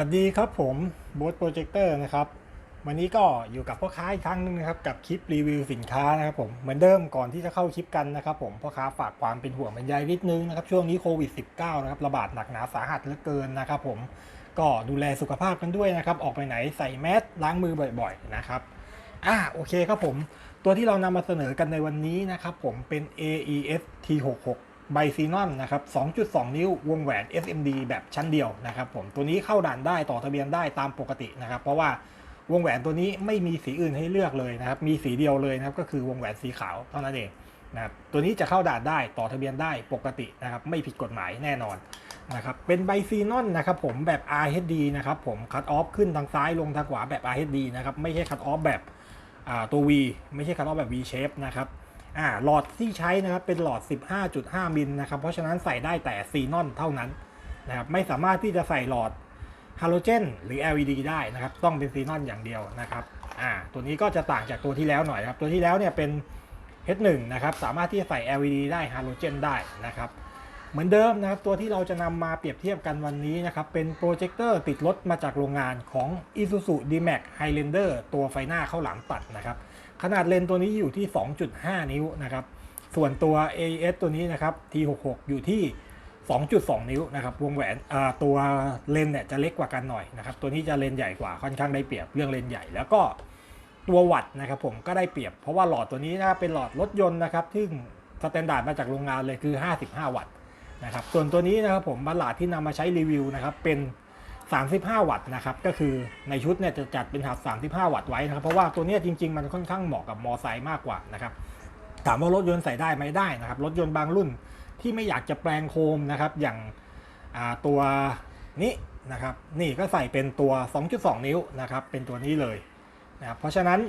วัสดีครับผมบ๊ทโปรเจคเตอร์นะครับ วันนี้ก็อยู่กับพ่อค้าอีกครั้งหนึงนะครับ กับคลิปรีวิวสินค้านะครับผมเหมือนเดิมก่อนที่จะเข้าคลิปกันนะครับผมพ่อค้าฝากความเป็นห่วงเป็นใยนิดนึงนะครับช่วงนี้โควิด -19 นะครับระบาดหนักหนาสาหัสเหลือเกินนะครับผมก็ดูแลสุขภาพกันด้วยนะครับ ออกไปไหนใส่แมสล้างมือบ่อยๆนะครับอ่าโอเคครับผม ตัวที่เรานำมาเสนอกันในวันนี้นะครับผมเป็น AES T66 ไบซีนอนนะครับ 2.2 นิ้ววงแหวน SMD แบบชั้นเดียวนะครับผม ตัวนี้เข้าด่านได้ต่อทะเบียนได้ตามปกตินะครับ เพราะว่าวงแหวนตัวนี้ไม่มีสีอื่นให้เลือกเลยนะครับ มีสีเดียวเลยนะครับ ก็คือวงแหวนสีขาวเท่านั้นเองนะครับ ตัวนี้จะเข้าด่านได้ต่อทะเบียนได้ปกตินะครับ ไม่ผิดกฎหมายแน่นอนนะครับ เป็นไบซีนอนนะครับผมแบบ RHD นะครับผม คัตออฟขึ้นทางซ้ายลงทางขวาแบบ RHD นะครับ ไม่ใช่คัตออฟแบบตัว V ไม่ใช่คัตออฟแบบ V shape นะครับ อ่าหลอดที่ใช้นะครับเป็นหลอด 15.5 มิลนะครับ เพราะฉะนั้นใส่ได้แต่ซีนอนเท่านั้นนะครับไม่สามารถที่จะใส่หลอดฮาโลเจนหรือ LED ได้นะครับ ต้องเป็นซีนอนอย่างเดียวนะครับอ่าตัวนี้ก็จะต่างจากตัวที่แล้วหน่อยครับ ตัวที่แล้วเนี่ยเป็น H1 นะครับ สามารถที่จะใส่ LED ได้ฮาโลเจนได้นะครับ เหมือนเดิมนะครับตัวที่เราจะนำมาเปรียบเทียบกันวันนี้นะครับเป็นโปรเจคเตอร์ติดรถมาจากโรงงานของ Isuzu D-Max Highlander ตัวไฟหน้าเข้าหลังตัดนะครับขนาดเลนส์ตัวนี้อยู่ที่ 2.5 นิ้วนะครับส่วนตัว AES ตัวนี้นะครับ T66 อยู่ที่ 2.2 นิ้วนะครับวงแหวนตัวเลนส์เนี่ยจะเล็กกว่ากันหน่อยนะครับตัวนี้จะเลนส์ใหญ่กว่าค่อนข้างได้เปรียบเรื่องเลนส์ใหญ่แล้วก็ตัววัตต์นะครับผมก็ได้เปรียบ เพราะว่าหลอดตัวนี้นะครับเป็นหลอดรถยนต์นะครับซึ่งสแตนดาร์ดมาจากโรงงานเลยคือ 55 วัตต์ นะครับส่วนตัวนี้นะครับผมบัลลาดที่นำมาใช้รีวิวนะครับเป็น 35 วัตต์นะครับก็คือในชุดเนี่ยจะจัดเป็นหับ35 วัตต์ไว้นะครับเพราะว่าตัวเนี้ยจริง ๆ มันค่อนข้างเหมาะกับมอไซค์มากกว่านะครับถามว่ารถยนต์ใส่ได้ไหมได้นะครับรถยนต์บางรุ่นที่ไม่อยากจะแปลงโคมนะครับอย่างาตัวนี้นะครับนี่ก็ใส่เป็นตัว 2.2 นิ้วนะครับเป็นตัวนี้เลยนะครับเพราะฉะนั้น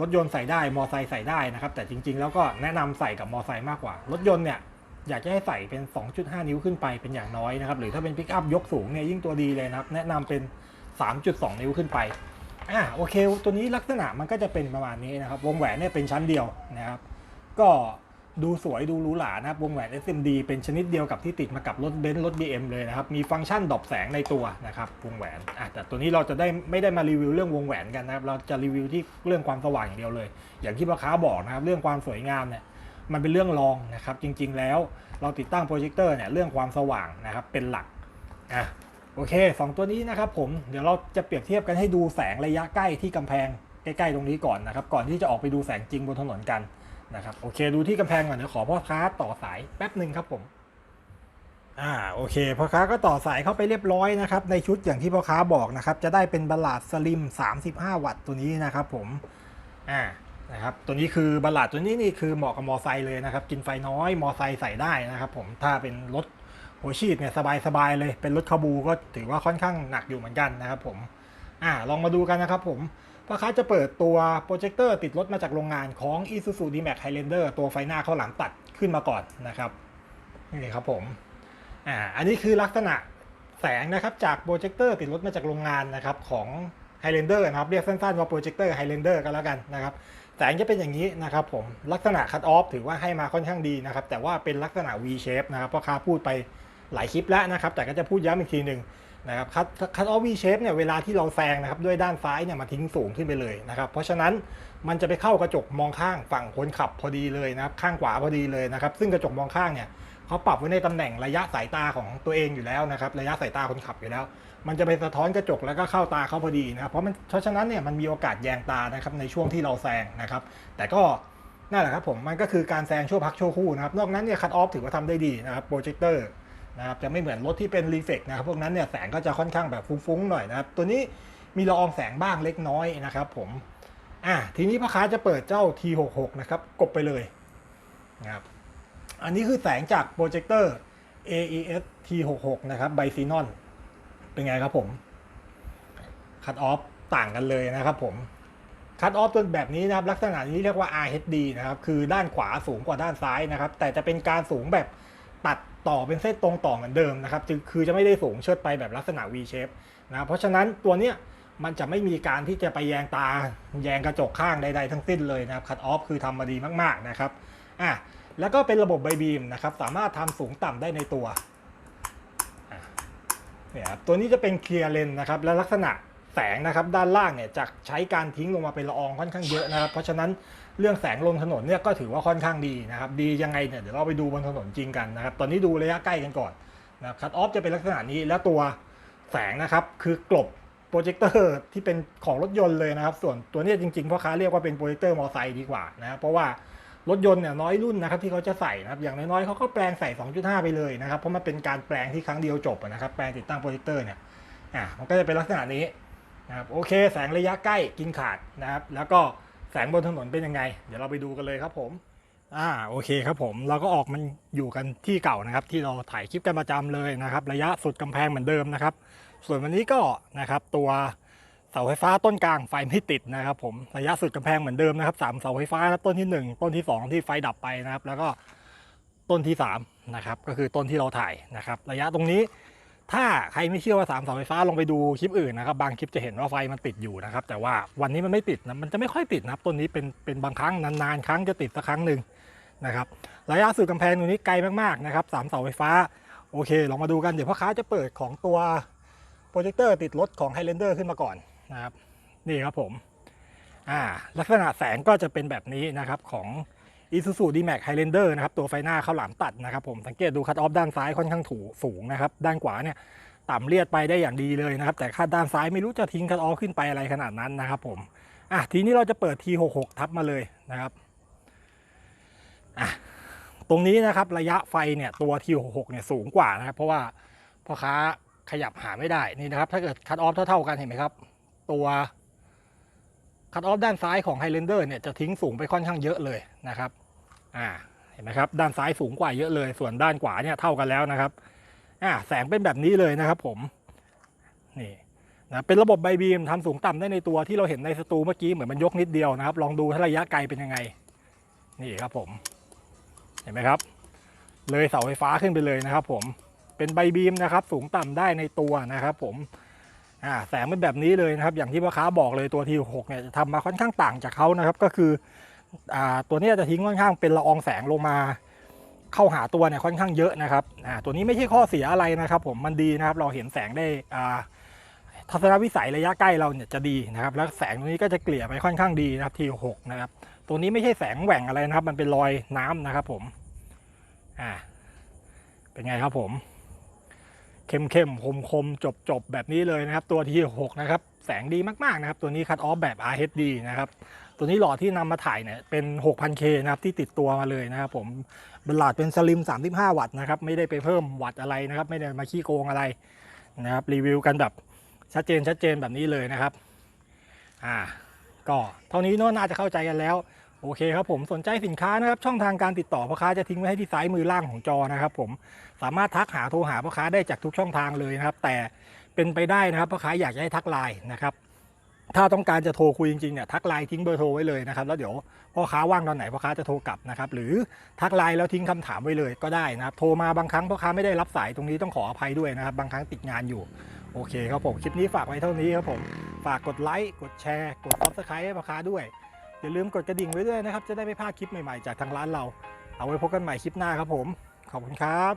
รถยนต์ใส่ได้มอไซค์ใส่ได้นะครับแต่จริง ๆ แล้วก็แนะนำใส่กับมอไซค์มากกว่า รถยนต์เนี่ย อยากจะให้ใส่เป็น 2.5 นิ้วขึ้นไปเป็นอย่างน้อยนะครับ หรือถ้าเป็นปิกอัพยกสูงเนี่ยยิ่งตัวดีเลยนะครับ แนะนำเป็น 3.2 นิ้วขึ้นไปอ่าโอเค ตัวนี้ลักษณะมันก็จะเป็นประมาณนี้นะครับ วงแหวนเนี่ยเป็นชั้นเดียวนะครับ ก็ดูสวยดูหรูหรานะครับ วงแหวน SMD เป็นชนิดเดียวกับที่ติดมากับรถเบนซ์รถ BM เลยนะครับ มีฟังก์ชันดอปแสงในตัวนะครับ วงแหวนอะแต่ตัวนี้เราจะได้ไม่ได้มารีวิวเรื่องวงแหวนกันนะครับ เราจะรีวิวที่เรื่องความสว่างอย่างเดียวเลย อย่างที่พ่อค้าบอกนะครับ เรื่องความสวยงามเนี่ย มันเป็นเรื่องรองนะครับจริงๆแล้วเราติดตั้งโปรเจคเตอร์เนี่ยเรื่องความสว่างนะครับเป็นหลักอะโอเคสองตัวนี้นะครับผมเดี๋ยวเราจะเปรียบเทียบกันให้ดูแสงระยะใกล้ที่กำแพงใกล้ๆตรงนี้ก่อนนะครับ ก่อนที่จะออกไปดูแสงจริงบนถนนกันนะครับโอเค ดูที่กำแพงก่อนเดี๋ยวขอพ่อค้าต่อสายแป๊บหนึ่งครับผมอ่าโอเคพ่อค้าก็ต่อสายเข้าไปเรียบร้อยนะครับในชุดอย่างที่พ่อค้าบอกนะครับจะได้เป็นบัลลาดสลิม 35 วัตต์ตัวนี้นะครับผมอ่า นะครับตัวนี้คือบัลลาดตัวนี้นี่คือเหมาะกับมอไซค์เลยนะครับ กินไฟน้อยมอไซค์ใส่ได้นะครับ ผมถ้าเป็นรถหัวฉีดเนี่ยสบายๆเลย เป็นรถคาบูก็ถือว่าค่อนข้างหนักอยู่เหมือนกันนะครับ ผมอ่าลองมาดูกันนะครับ ผมพ่อค้าจะเปิดตัวโปรเจคเตอร์ติดรถมาจากโรงงานของ Isuzu D-Max Highlander ตัวไฟหน้าเข้าหลังตัดขึ้นมาก่อนนะครับนี่ครับผมอ่าอันนี้คือลักษณะแสงนะครับจากโปรเจคเตอร์ติดรถมาจากโรงงานนะครับของ Highlander นะครับเรียกสั้นๆว่าโปรเจคเตอร์ Highlander ก็แล้วกันนะครับ แสงจะเป็นอย่างนี้นะครับผมลักษณะคัตออฟถือว่าให้มาค่อนข้างดีนะครับแต่ว่าเป็นลักษณะ V shape นะครับเพราะค้าพูดไปหลายคลิปแล้วนะครับแต่ก็จะพูดย้ำอีกทีหนึ่งนะครับคัตคัตออฟ V shape เนี่ยเวลาที่เราแซงนะครับด้วยด้านซ้ายเนี่ยมาทิ้งสูงขึ้นไปเลยนะครับเพราะฉะนั้นมันจะไปเข้ากระจกมองข้างฝั่งคนขับพอดีเลยนะครับข้างขวาพอดีเลยนะครับซึ่งกระจกมองข้างเนี่ย เขาปรับไว้ในตำแหน่งระยะสายตาของตัวเองอยู่แล้วนะครับ ระยะสายตาคนขับอยู่แล้ว มันจะไปสะท้อนกระจกแล้วก็เข้าตาเขาพอดีนะครับ เพราะมันเพราะฉะนั้นเนี่ยมันมีโอกาสแยงตานะครับในช่วงที่เราแซงนะครับ แต่ก็นั่นแหละครับผมมันก็คือการแซงชั่วพักชั่วคู่นะครับ นอกนั้นเนี่ยคัตออฟถือว่าทำได้ดีนะครับโปรเจคเตอร์นะครับจะไม่เหมือนรถที่เป็นรีเฟกนะครับพวกนั้นเนี่ยแสงก็จะค่อนข้างแบบฟุ้งๆหน่อยนะครับ ตัวนี้มีละอองแสงบ้างเล็กน้อยนะครับ ผมอะทีนี้พ่อค้าจะเปิดเจ้า T66 นะครับกดไปเลยนะครับ อันนี้คือแสงจากโปรเจคเตอร์ AES T66 นะครับไบซีนอนเป็นไงครับผมคัตออฟต่างกันเลยนะครับผมคัตออฟตัวแบบนี้นะครับ ลักษณะนี้เรียกว่า RHD นะครับ คือด้านขวาสูงกว่าด้านซ้ายนะครับ แต่จะเป็นการสูงแบบตัดต่อเป็นเส้นตรงต่อเหมือนเดิมนะครับคือจะไม่ได้สูงเชิดไปแบบลักษณะ V shape นะเพราะฉะนั้นตัวเนี้ยมันจะไม่มีการที่จะไปแยงตา แยงกระจกข้างใดๆทั้งสิ้นเลยนะครับคัตออฟคือทำมาดีมากๆนะครับอะ แล้วก็เป็นระบบใบบีมนะครับ สามารถทำสูงต่ำได้ในตัวเนี่ยครับตัวนี้จะเป็นเคลียร์เลนนะครับ และลักษณะแสงนะครับด้านล่างเนี่ยจะใช้การทิ้งลงมาเป็นละอองค่อนข้างเยอะนะครับ เพราะฉะนั้นเรื่องแสงลงถนนเนี่ยก็ถือว่าค่อนข้างดีนะครับ ดียังไงเนี่ยเดี๋ยวเราไปดูบนถนนจริงกันนะครับ ตอนนี้ดูระยะใกล้กันก่อนนะครับคัตออฟจะเป็นลักษณะนี้แล้วตัวแสงนะครับคือกลบโปรเจคเตอร์ที่เป็นของรถยนต์เลยนะครับ ส่วนตัวนี้จริงๆพ่อค้าเรียกว่าเป็นโปรเจคเตอร์มอไซค์ดีกว่านะครับเพราะว่า รถยนต์เนี่ยน้อยรุ่นนะครับที่เขาจะใส่นะครับอย่างน้อยๆเขาก็แปลงใส่ 2.5 ไปเลยนะครับเพราะมันเป็นการแปลงที่ครั้งเดียวจบนะครับแปลงติดตั้งโปรเจคเตอร์เนี่ยอะมันก็จะเป็นลักษณะนี้นะครับโอเค แสงระยะใกล้กินขาดนะครับแล้วก็แสงบนถนนเป็นยังไง เดี๋ยวเราไปดูกันเลยครับผมอ่าโอเคครับผมเราก็ออกมันอยู่กันที่เก่านะครับที่เราถ่ายคลิปกันประจำเลยนะครับระยะสุดกำแพงเหมือนเดิมนะครับส่วนวันนี้ก็นะครับตัว เสาไฟฟ้าต้นกลางไฟไม่ติดนะครับผมระยะสุดกำแพงเหมือนเดิมนะครับสามเสาไฟฟ้านะต้นที่หนึ่งต้นที่สองที่ไฟดับไปนะครับ แล้วก็ต้นที่สามนะครับก็คือต้นที่เราถ่ายนะครับ ระยะตรงนี้ถ้าใครไม่เชื่อว่าสามเสาไฟฟ้าลงไปดูคลิปอื่นนะครับบางคลิปจะเห็นว่าไฟมันติดอยู่นะครับ แต่ว่าวันนี้มันไม่ติดนะมันจะไม่ค่อยติดนะครับต้นนี้เป็นเป็นบางครั้งนานๆครั้งจะติดสักครั้งหนึ่งนะครับระยะสุดกำแพงตรงนี้ไกลมากๆนะครับสามเสาไฟฟ้าโอเคลองมาดูกันเดี๋ยวพ่อค้าจะเปิดของตัวโปรเจคเตอร์ติดรถของ Highlander ขึ้นมาก่อน นะครับ นี่ครับผมอ่าลักษณะแสงก็จะเป็นแบบนี้นะครับของ Isuzu D-Max Highlander นะครับตัวไฟหน้าข้าวหลามตัดนะครับผมสังเกตดูคัตออฟด้านซ้ายค่อนข้างถูสูงนะครับด้านขวาเนี่ยต่ำเลียดไปได้อย่างดีเลยนะครับ แต่ค่าด้านซ้ายไม่รู้จะทิ้งคัตออฟขึ้นไปอะไรขนาดนั้นนะครับผมอะทีนี้เราจะเปิด T66 ทับมาเลยนะครับอะตรงนี้นะครับระยะไฟเนี่ยตัว T66 เนี่ยสูงกว่านะครับ เพราะว่าพ่อค้าขยับหาไม่ได้นี่นะครับ ถ้าเกิดคัตออฟเท่าๆกันเห็นไหมครับ ตัวคัตออฟด้านซ้ายของ Highlander เนี่ยจะทิ้งสูงไปค่อนข้างเยอะเลยนะครับอ่าเห็นไหมครับด้านซ้ายสูงกว่าเยอะเลย ส่วนด้านขวาเนี่ยเท่ากันแล้วนะครับอ่าแสงเป็นแบบนี้เลยนะครับผมนี่นะเป็นระบบใบบีมทำสูงต่ำได้ในตัวที่เราเห็นในสตูเมื่อกี้เหมือนมันยกนิดเดียวนะครับ ลองดูถ้าระยะไกลเป็นยังไง นี่ครับผม เห็นไหมครับ เลยเสาไฟฟ้าขึ้นไปเลยนะครับ ผมเป็นใบบีมนะครับ สูงต่ำได้ในตัวนะครับ ผม อ่าแสงเป็นแบบนี้เลยนะครับอย่างที่พ่อค้าบอกเลยตัวทีหกเนี่ยจะทำมาค่อนข้างต่างจากเขานะครับ ก็คืออ่าตัวนี้จะทิ้งค่อนข้างเป็นละอองแสงลงมา เข้าหาตัวเนี่ยค่อนข้างเยอะนะครับอ่าตัวนี้ไม่ใช่ข้อเสียอะไรนะครับ ผมมันดีนะครับเราเห็นแสงได้อ่าทัศนวิสัยระยะใกล้เราเนี่ยจะดีนะครับ แล้วแสงตรงนี้ก็จะเกลี่ยไปค่อนข้างดีนะครับทีหกนะครับตัวนี้ไม่ใช่แสงแหว่งอะไรนะครับ มันเป็นรอยน้ำนะครับ ผมอ่าเป็นไงครับผม เข้มเข้มคมคมจบๆ แบบนี้เลยนะครับ ตัวที่6นะครับ แสงดีมากๆนะครับ ตัวนี้คัดออฟแบบ RHD นะครับ ตัวนี้หลอดที่นำมาถ่ายเนี่ยเป็น 6,000K นะครับ ที่ติดตัวมาเลยนะครับผมบลลาดเป็นสลิม 35 วัตต์นะครับ ไม่ได้ไปเพิ่มวัตต์อะไรนะครับ ไม่ได้มาขี้โกงอะไรนะครับ รีวิวกันแบบชัดเจนชัดเจนแบบนี้เลยนะครับ อ่า ก็เท่านี้น่าจะเข้าใจกันแล้ว โอเคครับผมสนใจสินค้านะครับช่องทางการติดต่อพ่อค้าจะทิ้งไว้ให้ที่ซ้ายมือล่างของจอนะครับผมสามารถทักหาโทรหาพ่อค้าได้จากทุกช่องทางเลยนะครับ แต่เป็นไปได้นะครับพ่อค้าอยากจะให้ทักไลน์นะครับถ้าต้องการจะโทรคุยจริงๆเนี่ยทักไลน์ทิ้งเบอร์โทรไว้เลยนะครับแล้วเดี๋ยวพ่อค้าว่างตอนไหนพ่อค้าจะโทรกลับนะครับหรือทักไลน์แล้วทิ้งคำถามไว้เลยก็ได้นะครับโทรมาบางครั้งพ่อค้าไม่ได้รับสายตรงนี้ต้องขออภัยด้วยนะครับบางครั้งติดงานอยู่โอเคครับผมคลิปนี้ฝากไว้เท่านี้ครับผมฝากกดไลค์กดแชร์ กดซับสไครต์ให้พ่อค้าด้วย อย่าลืมกดกระดิ่งไว้ด้วยนะครับ จะได้ไม่พลาดคลิปใหม่ๆจากทางร้านเรา เอาไว้พบกันใหม่คลิปหน้าครับผม ขอบคุณครับ